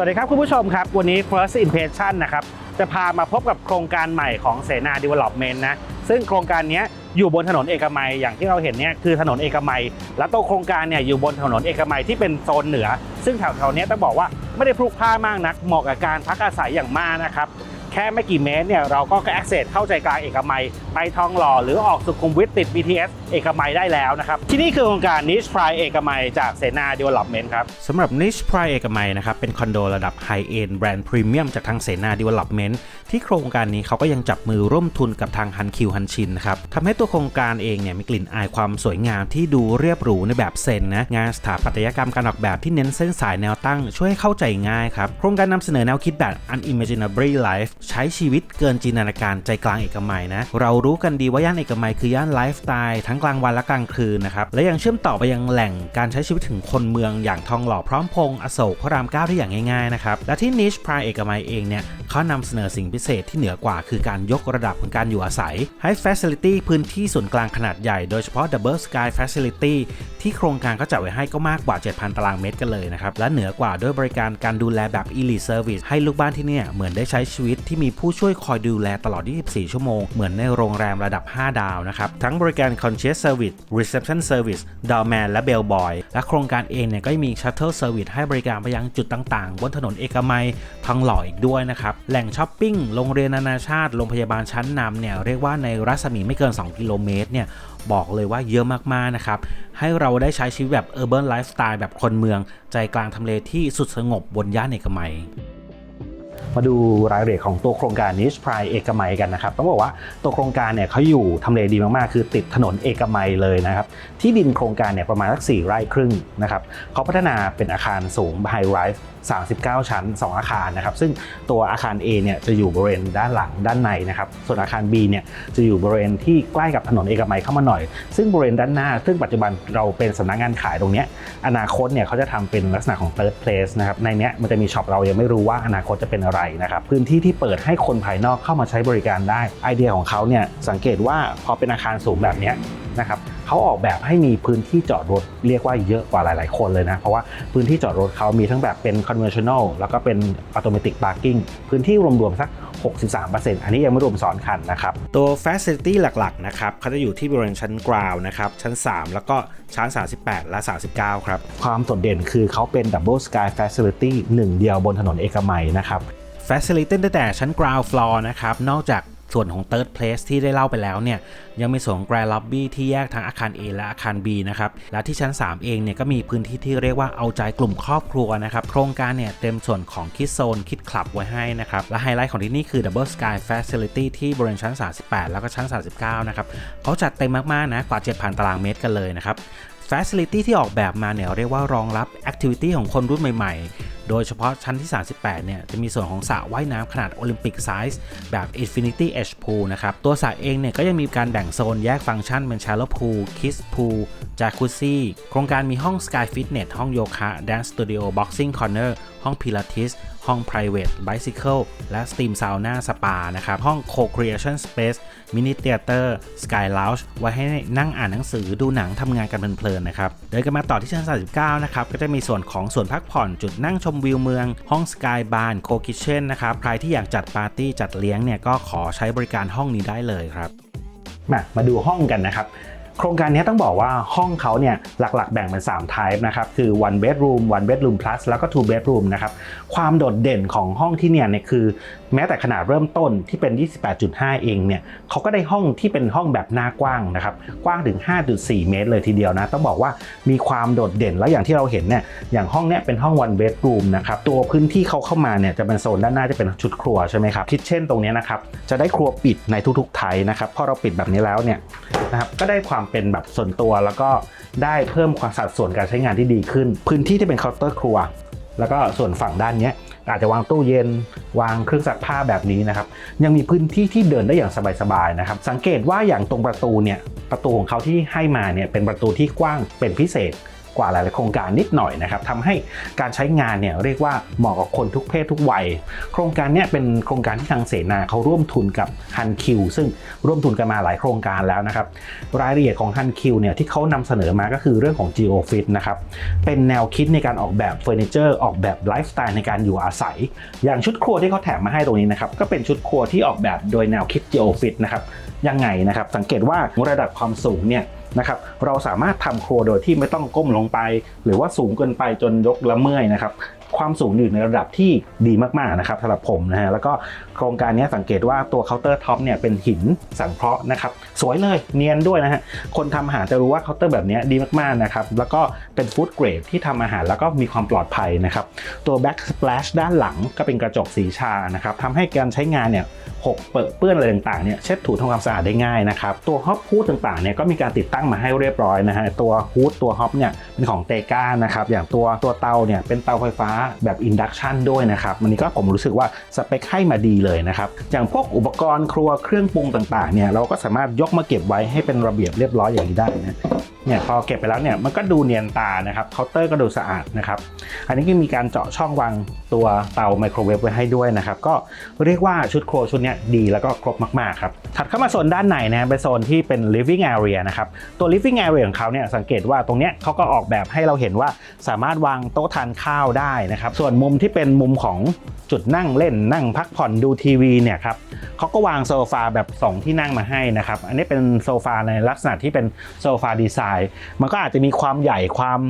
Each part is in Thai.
วัสดีครับคุณผู้ชมครับ วันนี้ First Impression นะครับจะพามาพบกับโครงการใหม่ของเสนา Development นะซึ่งโครงการนี้อยู่บนถนนเอกมัยอย่างที่เราเห็นเนี่ยคือถนนเอกมัย และตัวโครงการเนี่ยอยู่บนถนนเอกมัยที่เป็นโซนเหนือ ซึ่งแถวๆนี้ต้องบอกว่าไม่ได้พลุกพล่านมากนักเหมาะกับการพักอาศัยอย่างมากนะครับ แค่ไม่กี่เมตรเนี่ยเราก็ access เข้าใจกลางเอกมัย ไปทองหล่อหรือออกสุขุมวิทติด BTS เอกมัยได้แล้วนะครับ ที่นี่คือโครงการ Niche Pride เอกมัยจากเสนา Development ครับสำหรับ Niche Pride เอกมัยนะครับเป็นคอนโดระดับ High End แบรนด์พรีเมียมจากทางเสนา Development ที่โครงการนี้เขาก็ยังจับมือร่วมทุนกับทางฮันคิวฮันชินนะครับทำให้ตัวโครงการเองเนี่ยมีกลิ่นอายความสวยงามที่ดูเรียบหรูในแบบเซนนะงานสถาปัตยกรรมการออกแบบที่เน้นเส้นสายแนวตั้ง ช่วยให้เข้าใจง่ายครับโครงการนำเสนอแนวคิดแบบ unimaginably life ใช้ชีวิตเกินจินตนาการใจกลางเอกมัยนะ เรารู้กันดีว่าย่านเอกมัยคือย่านไลฟ์สไตล์ทั้งกลางวันและกลางคืนนะครับ และยังเชื่อมต่อไปยังแหล่งการใช้ชีวิตถึงคนเมืองอย่างทองหล่อพร้อมพงษ์อโศกพระรามเก้าได้อย่างง่ายๆนะครับ และที่นิชพรายเอกมัยเองเนี่ยเขานำเสนอสิ่งพิเศษที่เหนือกว่า คือการยกระดับของการอยู่อาศัย ให้ Facility พื้นที่ส่วนกลางขนาดใหญ่โดยเฉพาะ Double Sky Facility ที่โครงการเขาจัดไว้ให้ก็มากกว่า 7,000 ตารางเมตรกันเลยนะครับและเหนือกว่าด้วยบริการการดูแลแบบ Elite Service ให้ลูกบ้านที่เนี่ยเหมือนได้ใช้ชีวิตที่มีผู้ช่วยคอยดูแลตลอด 24 ชั่วโมง เหมือนในโรงแรมระดับ 5 ดาวนะครับ ทั้งบริการ Concierge Service Reception Service Doorman และ Bellboy และโครงการเองเนี่ยก็ยังมี Shuttle Service ให้บริการไปยังจุดต่างๆ บนถนนเอกมัยทองหล่ออีกด้วยนะครับ แหล่งช้อปปิ้ง โรงเรียนนานาชาติ โรงพยาบาลชั้นนำเนี่ยเรียกว่าในรัศมีไม่เกิน 2 กิโลเมตรเนี่ยบอกเลยว่าเยอะมากๆนะครับ ให้เราได้ใช้ชีวิตแบบ Urban Lifestyle แบบคนเมือง ใจกลางทำเลที่สุดสงบบนย่านเอกมัย มาดูรายละเอียดของตัวโครงการนิชพรายเอกมัยกันนะครับต้องบอกว่าตัวโครงการเนี่ยเขาอยู่ทำเลดีมากๆ คือติดถนนเอกมัยเลยนะครับที่ดินโครงการเนี่ยประมาณสัก4ไร่ครึ่งนะครับเขาพัฒนาเป็นอาคารสูงไฮไรส์39 ชั้น 2 อาคารนะครับ ซึ่งตัวอาคาร A เนี่ยจะอยู่บริเวณด้านหลังด้านในนะครับ ส่วนอาคาร B เนี่ยจะอยู่บริเวณที่ใกล้กับถนนเอกมัยเข้ามาหน่อย ซึ่งบริเวณด้านหน้า ซึ่งปัจจุบันเราเป็นสำนักงานขายตรงนี้ อนาคตเนี่ยเขาจะทำเป็นลักษณะของ third place นะครับ ในนี้มันจะมีช็อปเรายังไม่รู้ว่าอนาคตจะเป็นอะไรนะครับ พื้นที่ที่เปิดให้คนภายนอกเข้ามาใช้บริการได้ ไอเดียของเขาเนี่ยสังเกตว่าพอเป็นอาคารสูงแบบนี้นะครับ เขาออกแบบให้มีพื้นที่จอดรถเรียกว่าเยอะกว่าหลาย ๆ คนเลยนะ เพราะว่าพื้นที่จอดรถเขามีทั้งแบบเป็น conventional แล้วก็เป็น automatic parking พื้นที่รวม ๆ สัก 63%อันนี้ยังไม่รวมซ้อนคันนะครับ ตัว facility หลัก ๆ นะครับเขาจะอยู่ที่บริเวณชั้น ground นะครับ ชั้น 3 แล้วก็ชั้น 38 และ 39 ครับ ความโดดเด่นคือเขาเป็น double sky facility หนึ่งเดียวบนถนนเอกมัยนะครับ Facility ตั้งแต่ชั้น ground floor นะครับ นอกจาก ส่วนของ third place ที่ได้เล่าไปแล้วเนี่ยยังมีส่วนของ grand lobby ที่แยกทั้งอาคาร A และอาคาร B นะครับและที่ชั้น 3 เองเนี่ยก็มีพื้นที่ที่เรียกว่าเอาใจกลุ่มครอบครัวนะครับโครงการเนี่ยเต็มส่วนของคิดโซนคิดคลับไว้ให้นะครับและไฮไลท์ของที่นี่คือ double sky facility ที่บริเวณชั้น 38 แล้วก็ชั้น 39 นะครับเขาจัดเต็มมากๆนะกว่า 7,000 ตารางเมตรกันเลยนะครับ Facility ที่ออกแบบมาเนี่ยเรียกว่ารองรับ Activity ของคนรุ่นใหม่ๆ โดยเฉพาะชั้นที่ 38 เนี่ย จะมีส่วนของสระว่ายน้ำขนาดโอลิมปิกไซส์แบบ Infinity Edge Pool นะครับ ตัวสระเองเนี่ย ก็ยังมีการแบ่งโซนแยกฟังก์ชันเป็น Shallow Pool Kids Pool Jacuzzi โครงการมีห้อง Sky Fitness ห้องโยคะ Dance Studio Boxing Corner ห้อง Pilates ห้อง private bicycle และ steam sauna spa นะครับ ห้อง co-creation space mini theater sky lounge ไว้ให้นั่งอ่านหนังสือดูหนังทำงานกันเพลินๆนะครับ เดินกันมาต่อที่ชั้น 39 นะครับ ก็จะมีส่วนของส่วนพักผ่อนจุดนั่งชมวิวเมือง ห้องสกายบาร์โคคิเช่นนะครับ ใครที่อยากจัดปาร์ตี้จัดเลี้ยงเนี่ยก็ขอใช้บริการห้องนี้ได้เลยครับ มามาดูห้องกันนะครับ โครงการนี้ต้องบอกว่าห้องเขาเนี่ยหลักๆ แบ่งเป็น3 type นะครับ คือ one bedroom one bedroom plus แล้วก็ two bedroom นะครับ ความโดดเด่นของห้องที่เนี่ยเนี่ยคือ แม้แต่ขนาดเริ่มต้นที่เป็น 28.5 เองเนี่ยเขาก็ได้ห้องที่เป็นห้องแบบหน้ากว้างนะครับ กว้างถึง 5.4 เมตรเลยทีเดียวนะ ต้องบอกว่ามีความโดดเด่นแล้วอย่างที่เราเห็นเนี่ยอย่างห้องเนี้ยเป็นห้อง one bedroom นะครับ ตัวพื้นที่เขาเข้ามาเนี่ยจะเป็นโซนด้านหน้าจะเป็นชุดครัวใช่ไหมครับคิดเช่นตรงนี้นะครับจะได้ครัวปิดในทุกๆไทยนะครับพอเราปิดแบบนี้แล้วเนี่ยนะครับก็ได้ความเป็นแบบส่วนตัวแล้วก็ได้เพิ่มความสัดส่วนการใช้งานที่ดีขึ้น พื้นที่ที่เป็นเคาน์เตอร์ครัว แล้วก็ส่วนฝั่งด้านนี้อาจจะวางตู้เย็น วางเครื่องซักผ้าแบบนี้นะครับ ยังมีพื้นที่ที่เดินได้อย่างสบายๆนะครับ สังเกตว่าอย่างตรงประตูเนี่ยประตูของเขาที่ให้มาเนี่ยเป็นประตูที่กว้างเป็นพิเศษ กว่าหลายๆโครงการนิดหน่อยนะครับทำให้การใช้งานเนี่ยเรียกว่าเหมาะกับคนทุกเพศทุกวัย โครงการเนี้เป็นโครงการที่ทางเสนาเขาร่วมทุนกับฮันคิวซึ่งร่วมทุนกันมาหลายโครงการแล้วนะครับรายละเอียดของฮันคิวเนี่ยที่เขานำเสนอมาก็คือเรื่องของ GeoFit นะครับเป็นแนวคิดในการออกแบบเฟอร์นิเจอร์ออกแบบไลฟ์สไตล์ในการอยู่อาศัย อย่างชุดครัวที่เขาแถมมาให้ตรงนี้นะครับก็เป็นชุดครัวที่ออกแบบโดยแนวคิด GeoFit นะครับ ยังไงนะครับ สังเกตว่าระดับความสูงเนี่ยนะครับเราสามารถทำครัวโดยที่ไม่ต้องก้มลงไป หรือว่าสูงเกินไปจนยกละเมื่อยนะครับ ความสูงอยู่ในระดับที่ดีมากๆนะครับสำหรับผมนะฮะแล้วก็โครงการนี้สังเกตว่าตัวเคาน์เตอร์ท็อปเนี่ยเป็นหินสังเคราะห์นะครับสวยเลยเนียนด้วยนะฮะคนทำอาหารจะรู้ว่าเคาน์เตอร์แบบนี้ดีมากๆนะครับแล้วก็เป็นฟู้ดเกรดที่ทำอาหารแล้วก็มีความปลอดภัยนะครับตัว back splash ด้านหลังก็เป็นกระจกสีชานะครับทำให้การใช้งานเนี่ยหกเปื้อนอะไรต่างๆเนี่ยเช็ดถูทำความสะอาดได้ง่ายนะครับตัวฮอปฮูดต่างๆเนี่ยก็มีการติดตั้งมาให้เรียบร้อยนะฮะตัวฮูดตัวฮอปเนี่ยเป็นของเตกานะครับอย่างตัวตัวเตาเนี่ยเป็นเตาไฟฟ้าแบบอินดักชันด้วยนะครับวันนี้ก็ผมรู้สึกว่าสเปคให้มาดีเลยนะครับอย่างพวกอุปกรณ์ครัวเครื่องปรุงต่างๆเนี่ยเราก็สามารถยกมาเก็บไว้ให้เป็นระเบียบเรียบร้อยอย่างนี้ได้นะเนี่ยพอเก็บไปแล้วเนี่ยมันก็ดูเนียนตานะครับเคาน์เตอร์ก็ดูสะอาดนะครับ อันนี้ก็มีการเจาะช่องวางตัวเตาไมโครเวฟไว้ให้ด้วยนะครับ ก็เรียกว่าชุดครัวชุดนี้ดีแล้วก็ครบมากๆครับถัดเข้ามาโซนด้านในนะเป็นโซนที่เป็น living area นะครับ ตัว living area ของเขาเนี่ยสังเกตว่าตรงเนี้ยเขาก็ออกแบบให้เราเห็นว่าสามารถวางโต๊ะทานข้าวได้นะครับ ส่วนมุมที่เป็นมุมของจุดนั่งเล่นนั่งพักผ่อนดูทีวีเนี่ยครับเขาก็วางโซฟาแบบ 2 ที่นั่งมาให้นะครับ อันนี้เป็นโซฟาในลักษณะที่เป็นโซฟาดีไซน์มันก็อาจจะมีความใหญ่ความ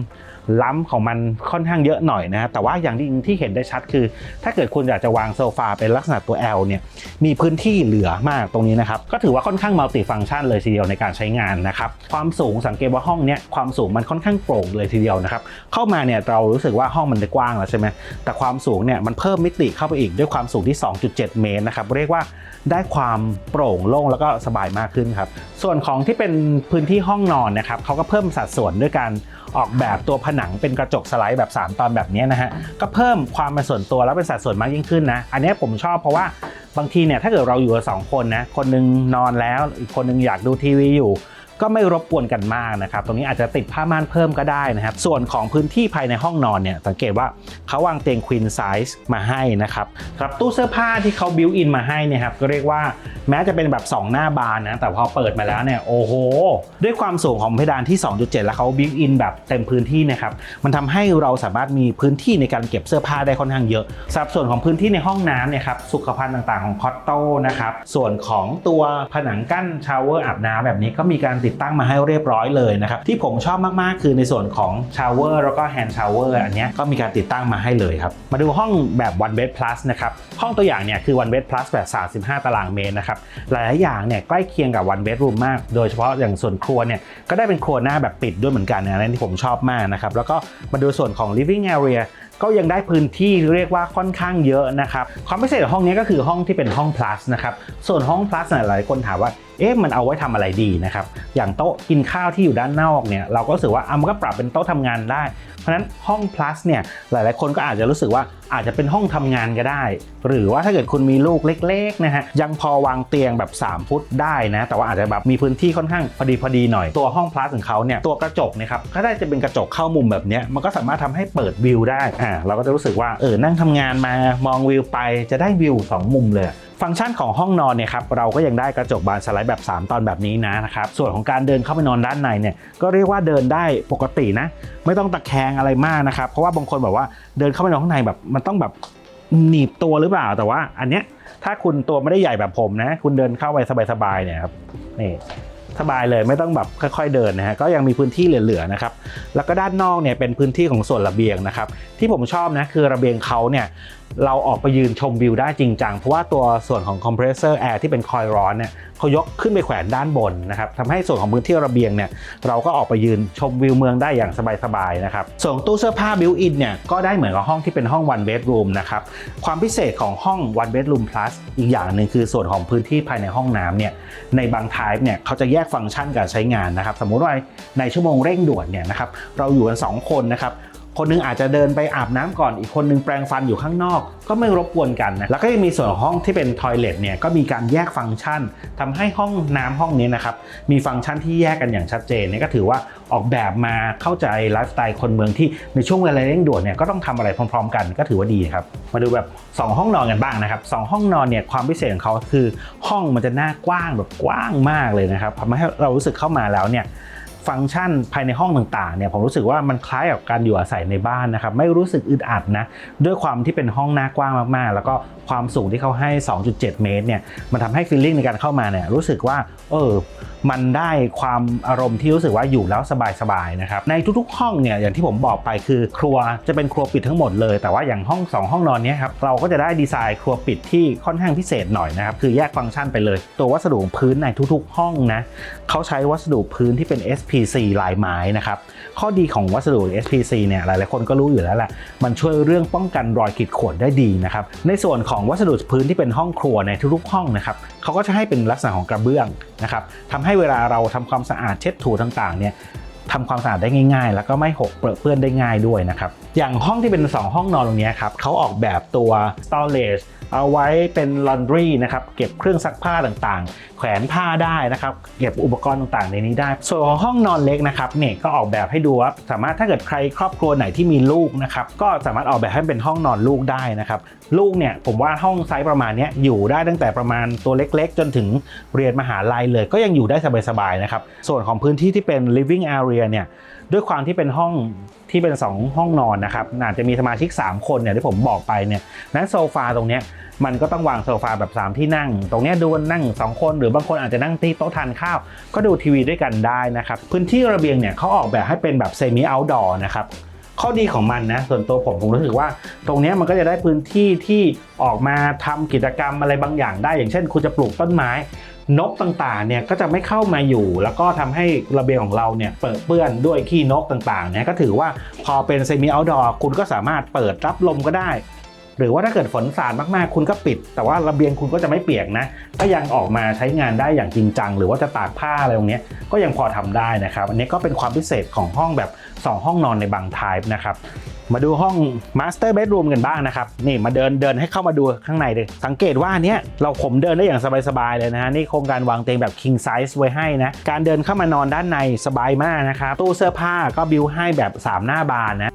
ล้ำของมันค่อนข้างเยอะหน่อยนะแต่ว่าอย่างที่ที่เห็นได้ชัดคือ ถ้าเกิดคุณอยากจะวางโซฟาเป็นลักษณะตัว L เนี่ยมีพื้นที่เหลือมากตรงนี้นะครับก็ถือว่าค่อนข้างมัลติฟังก์ชันเลยทีเดียวในการใช้งานนะครับความสูงสังเกตว่าห้องเนี้ยความสูงมันค่อนข้างโปร่งเลยทีเดียวนะครับเข้ามาเนี่ยเรารู้สึกว่าห้องมันกว้างแล้วใช่ไหมแต่ความสูงเนี่ยมันเพิ่มมิติเข้าไปอีกด้วยความสูงที่ 2.7 เมตรนะครับเรียกว่าได้ความโปร่งโล่งแล้วก็สบายมากขึ้นครับส่วนของที่เป็นพื้นที่ห้องนอนนะครับเขาก็เพิ่มสัดส่วนด้วยการ ออกแบบตัวผนังเป็นกระจกสไลด์แบบ 3 ตอนแบบนี้นะฮะก็เพิ่มความเป็นส่วนตัวแล้วเป็นสัดส่วนมากยิ่งขึ้นนะอันนี้ผมชอบเพราะว่าบางทีเนี่ยถ้าเกิดเราอยู่กับสองคนนะคนหนึงนอนแล้วอีกคนหนึงอยากดูทีวีอยู่ ก็ไม่รบกวนกันมากนะครับ ตรงนี้อาจจะติดผ้าม่านเพิ่มก็ได้นะครับ ส่วนของพื้นที่ภายในห้องนอนเนี่ย สังเกตว่าเขาวางเตียง queen size มาให้นะครับครับตู้เสื้อผ้าที่เขา built in มาให้เนี่ยครับ ก็เรียกว่าแม้จะเป็นแบบ 2 หน้าบานนะ แต่พอเปิดมาแล้วเนี่ย โอ้โห ด้วยความสูงของเพดานที่ 2.7 แล้วเขา built in แบบเต็มพื้นที่นะครับ มันทำให้เราสามารถมีพื้นที่ในการเก็บเสื้อผ้าได้ค่อนข้างเยอะสัดส่วนของพื้นที่ในห้องน้ำเนี่ยครับ สุขภัณฑ์ต่างๆของคอตโต้นะครับ ส่วนของตัวผนังกั้นชาวเวอร์อาบน้ำแบบนี้ก็มีการติดติดตั้งมาให้เรียบร้อยเลยนะครับที่ผมชอบมากๆ คือในส่วนของชาวเวอร์แล้วก็แฮนด์ชาวเวอร์อันนี้ก็มีการติดตั้งมาให้เลยครับมาดูห้องแบบ one bed plus นะครับห้องตัวอย่างเนี่ยคือ one bed plus แบบ 35 ตารางเมตรนะครับหลายอย่างเนี่ยใกล้เคียงกับ one bedroom มาก โดยเฉพาะอย่างส่วนครัวเนี่ยก็ได้เป็นครัวหน้าแบบปิดด้วยเหมือนกันนะนนั้นที่ผมชอบมากนะครับแล้วก็มาดูส่วนของ living area ก็ยังได้พื้นที่เรียกว่าค่อนข้างเยอะนะครับความพิเศษของห้องนี้ก็คือห้องที่เป็นห้อง plus นะครับส่วนห้อง plus หลายคนถามว่า เอ๊ะมันเอาไว้ทำอะไรดีนะครับ อย่างโต๊ะกินข้าวที่อยู่ด้านนอกเนี่ยเราก็รู้สึกว่าอะมันก็ปรับเป็นโต๊ะทำงานได้ เพราะฉะนั้นห้อง plus เนี่ยหลาย ๆ คนก็อาจจะรู้สึกว่าอาจจะเป็นห้องทำงานก็ได้ หรือว่าถ้าเกิดคุณมีลูกเล็กๆนะฮะยังพอวางเตียงแบบ 3 ฟุตได้นะแต่ว่าอาจจะแบบมีพื้นที่ค่อนข้างพอดีพอดีหน่อยตัวห้อง plus ของเขาเนี่ยตัวกระจกนะครับก็ได้จะเป็นกระจกเข้ามุมแบบนี้มันก็สามารถทำให้เปิดวิวได้อ่าเราก็จะรู้สึกว่าเออนั่งทำงานมามองวิวไปจะได้วิวสองมุมเลย ฟังก์ชันของห้องนอนเนี่ยครับเราก็ยังได้กระจกบานสไลด์แบบ 3 ตอนแบบนี้นะนะครับส่วนของการเดินเข้าไปนอนด้านในเนี่ยก็เรียกว่าเดินได้ปกตินะ ไม่ต้องตะแคงอะไรมากนะครับเพราะว่าบางคนแบบว่าเดินเข้าไปนอนข้างในแบบมันต้องแบบหนีบตัวหรือเปล่าแต่ว่าอันเนี้ยถ้าคุณตัวไม่ได้ใหญ่แบบผมนะ คุณเดินเข้าไปสบายๆเนี่ยครับนี่สบายเลยไม่ต้องแบบค่อย ๆ เดินนะฮะก็ยังมีพื้นที่เหลือๆนะครับแล้วก็ด้านนอกเนี่ยเป็นพื้นที่ของส่วนระเบียงนะครับที่ผมชอบนะคือระเบียงเขาเนี่ย เราออกไปยืนชมวิวได้จริงจัง เพราะว่าตัวส่วนของคอมเพรสเซอร์แอร์ที่เป็นคอยล์ร้อนเนี่ยเขายกขึ้นไปแขวนด้านบนนะครับทำให้ส่วนของพื้นที่ระเบียงเนี่ยเราก็ออกไปยืนชมวิวเมืองได้อย่างสบายๆนะครับส่วนตู้เสื้อผ้าบิวอินเนี่ยก็ได้เหมือนกับห้องที่เป็นห้อง one bedroom นะครับความพิเศษของห้อง one bedroom plus อีกอย่างหนึ่งคือส่วนของพื้นที่ภายในห้องน้ำเนี่ยในบาง type เนี่ยเขาจะแยกฟังก์ชันการใช้งานนะครับสมมุติว่าในชั่วโมงเร่งด่วนเนี่ยนะครับเราอยู่กัน2คนนะครับ คนนึงอาจจะเดินไปอาบน้ำก่อนอีกคนนึงแปรงฟันอยู่ข้างนอก ก็ไม่รบกวนกันนะแล้วก็ยังมีส่วนของห้องที่เป็นทอยเลทเนี่ยก็มีการแยกฟังก์ชันทำให้ห้องน้ำห้องนี้นะครับมีฟังก์ชันที่แยกกันอย่างชัดเจนเนี่ยก็ถือว่าออกแบบมาเข้าใจไลฟ์สไตล์คนเมืองที่ในช่วงเวลาเร่งด่วนเนี่ยก็ต้องทำอะไรพร้อม ๆ กันก็ถือว่าดีครับมาดูแบบ 2 ห้องนอนกันบ้างนะครับสองห้องนอนเนี่ยความพิเศษของเขาคือห้องมันจะหน้ากว้างแบบกว้างมากเลยนะครับทำให้เรารู้สึกเข้ามาแล้วเนี่ย ฟังก์ชันภายในห้องต่างๆเนี่ยผมรู้สึกว่ามันคล้ายกับการอยู่อาศัยในบ้านนะครับไม่รู้สึกอึดอัดนะด้วยความที่เป็นห้องหน้ากว้างมากๆ แล้วก็ความสูงที่เขาให้ 2.7 เมตรเนี่ยมันทำให้ฟีลลิ่งในการเข้ามาเนี่ยรู้สึกว่าเออมันได้ความอารมณ์ที่รู้สึกว่าอยู่แล้วสบายๆนะครับในทุกๆ ห้องเนี่ยอย่างที่ผมบอกไปคือครัวจะเป็นครัวปิดทั้งหมดเลย แต่ว่าอย่างห้องสองห้องนอนนี้ครับเราก็จะได้ดีไซน์ครัวปิดที่ค่อนข้างพิเศษหน่อยนะครับคือแยกฟังก์ชันไปเลย ตัววัสดุพื้นในทุกๆ ห้องนะเขาใช้วัสดุพื้นที่เป็น SPC ลายไม้นะครับ ข้อดีของวัสดุ SPC เนี่ยหลายๆคนก็รู้อยู่แล้วแหละมันช่วยเรื่องป้องกันรอยขีดข่วนได้ดีนะครับ ในส่วนของวัสดุพื้นที่เป็นห้องครัวในทุกๆห้องนะครับเขาก็จะให้เป็นลักษณะของกระเบื้องนะครับทำให้เวลาเราทำความสะอาดเช็ดถูต่างๆเนี่ยทำความสะอาดได้ง่าย ๆ แล้วก็ไม่หกเปื้อนได้ง่ายด้วยนะครับอย่างห้องที่เป็น 2 ห้องนอนตรงนี้ครับเขาออกแบบตัว storage เอาไว้เป็น laundry นะครับ เก็บเครื่องซักผ้าต่างๆ แขวนผ้าได้นะครับ เก็บอุปกรณ์ต่างๆ ในนี้ได้ ส่วนของห้องนอนเล็กนะครับเนี่ยก็ออกแบบให้ดูว่าสามารถถ้าเกิดใครครอบครัวไหนที่มีลูกนะครับก็สามารถออกแบบให้เป็นห้องนอนลูกได้นะครับลูกเนี่ยผมว่าห้องไซส์ประมาณนี้อยู่ได้ตั้งแต่ประมาณตัวเล็กๆ จนถึงเรียนมหาลัยเลย ก็ยังอยู่ได้สบายๆนะครับส่วนของพื้นที่ที่เป็น living area เนี่ย ด้วยความที่เป็นห้องที่เป็น 2 ห้องนอนนะครับอาจจะมีสมาชิก 3 คนเนี่ยที่ผมบอกไปเนี่ยนั้นโซฟาตรงเนี้ยมันก็ต้องวางโซฟาแบบ 3 ที่นั่ง ตรงนี้ดูนั่ง 2 คน หรือบางคนอาจจะนั่งที่โต๊ะทานข้าว ก็ดูทีวีด้วยกันได้นะครับ พื้นที่ระเบียงเนี่ยเขาออกแบบให้เป็นแบบเซมิเอาท์ดอร์นะครับ ข้อดีของมันนะ ส่วนตัวผมผมรู้สึกว่า ตรงนี้มันก็จะได้พื้นที่ที่ออกมาทำกิจกรรมอะไรบางอย่างได้ อย่างเช่น คุณจะปลูกต้นไม้ นกต่างๆเนี่ยก็จะไม่เข้ามาอยู่ แล้วก็ทำให้ระเบียงของเราเนี่ยเปิดเปื้อนด้วยขี้นกต่างๆเนี่ยก็ถือว่าพอเป็นเซมิเอาท์ดอร์คุณก็สามารถเปิดรับลมก็ได้ หรือว่าถ้าเกิดฝนสาดมากๆ คุณก็ปิด แต่ว่าระเบียงคุณก็จะไม่เปียกนะก็ยังออกมาใช้งานได้อย่างจริงจัง หรือว่าจะตากผ้าอะไรตรงนี้ก็ยังพอทำได้นะครับ อันนี้ก็เป็นความพิเศษของห้องแบบ 2 ห้องนอนในบางไทป์นะครับ มาดูห้อง Master Bedroom กันบ้างนะครับ นี่มาเดินเดินให้เข้ามาดูข้างในเลย สังเกตว่าเนี้ยเราผมเดินได้อย่างสบาย ๆ เลยนะฮะ นี่โครงการวางเตียงแบบ king size ไว้ให้นะ การเดินเข้ามานอนด้านในสบายมากนะครับ ตู้เสื้อผ้าก็บิวให้แบบ 3 หน้าบานนะ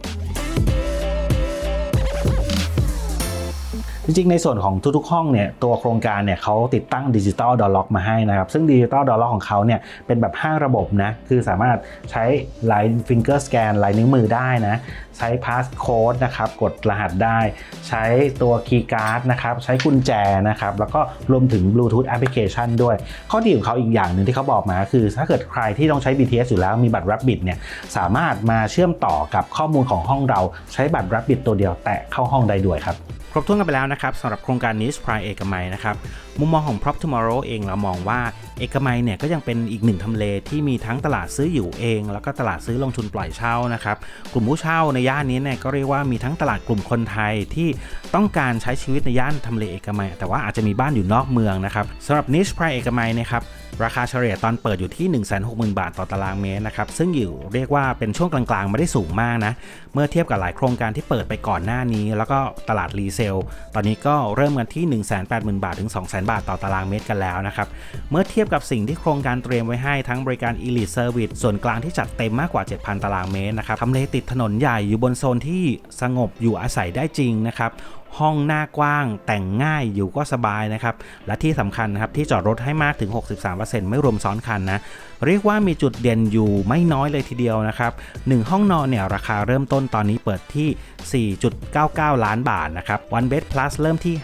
จริงๆ ในส่วนของทุกๆ ห้องเนี่ยตัวโครงการเนี่ยเขาติดตั้งดิจิตอลดอลล็อกมาให้นะครับ ซึ่งดิจิตอลดอลล็อกของเขาเนี่ยเป็นแบบ 5 ระบบนะ คือสามารถใช้ลายฟิงเกอร์สแกนลายนิ้วมือได้นะ ใช้พาสโค้ดนะครับกดรหัสได้ ใช้ตัวคีย์การ์ดนะครับใช้กุญแจนะครับแล้วก็รวมถึงบลูทูธแอปพลิเคชันด้วย ข้อดีของเขาอีกอย่างหนึ่งที่เขาบอกมาคือ ถ้าเกิดใครที่ต้องใช้ BTS อยู่แล้วมีบัตร Rabbit เนี่ยสามารถมาเชื่อมต่อกับข้อมูลของห้องเราใช้บัตร Rabbit ตัวเดียวแตะเข้าห้องได้ด้วยครับครบถ้วนกันไปแล้วนะครับสำหรับโครงการ Niche p r i เอกมัยนะครับมุมมองของ Prop Tomorrow เองเรามองว่าเอกมัยเนี่ยก็ยังเป็นอีกหนึ่งทำเลที่มีทั้งตลาดซื้ออยู่เอง แล้วก็ตลาดซื้อลงทุนปล่อยเช่านะครับกลุ่มผู้เช่าในย่านนี้เนี่ยก็เรียกว่ามีทั้งตลาดกลุ่มคนไทยที่ต้องการใช้ชีวิตในย่านทำเลเอกมัย แต่ว่าอาจจะมีบ้านอยู่นอกเมืองนะครับสำหรับ Niche Prime เอกมัยนะครับราคาเฉลี่ยตอนเปิดอยู่ที่ 160,000 บาทต่อตารางเมตรนะครับ ซึ่งอยู่เรียกว่าเป็นช่วงกลางๆ ไม่ได้สูงมากนะ เมื่อเทียบกับหลายโครงการที่เปิดไปก่อนหน้านี้ แล้วก็ตลาดรีเซล ตอนนี้ก็เริ่มกันที่ 180,000 บาทถึง 200,000 บาทต่อตารางเมตรกันแล้วนะครับ เมื่อเทียบกับสิ่งที่โครงการเตรียมไว้ให้ทั้งบริการ Elite Service ส่วนกลางที่จัดเต็มมากกว่า 7,000 ตารางเมตรนะครับทำเลติดถนนใหญ่อยู่บนโซนที่สงบอยู่อาศัยได้จริงนะครับ ห้องหน้ากว้างแต่งง่ายอยู่ก็สบายนะครับ และที่สำคัญนะครับที่จอดรถให้มากถึง 63%ไม่รวมซ้อนคันนะเรียกว่ามีจุดเด่นอยู่ไม่น้อยเลยทีเดียวนะครับ1ห้องนอนเนี่ยราคาเริ่มต้นตอนนี้เปิดที่ 4.99 ล้านบาทนะครับ One Bed Plus เริ่มที่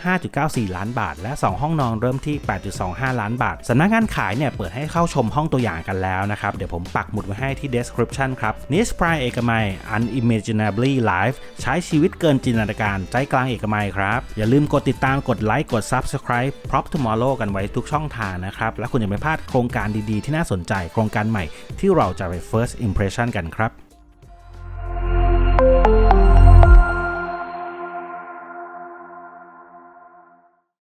5.94 ล้านบาท และ 2 ห้องนอนเริ่มที่ 8.25 ล้านบาทสำนักงานขายเนี่ยเปิดให้เข้าชมห้องตัวอย่างกันแล้วนะครับ เดี๋ยวผมปักหมุดไว้ให้ที่ description ครับ Nice Prime เอกมัย Unimaginably Life ใช้ชีวิตเกินจินตนาการใจกลางเอกมัยครับ อย่าลืมกดติดตามกดไลค์กด Subscribe Prop Tomorrow กันไว้ทุกช่องทางนะครับ และคุณอย่าไม่พลาดโครงการดีๆ ที่น่าสนใจโครงการใหม่ที่เราจะไป first impression กันครับ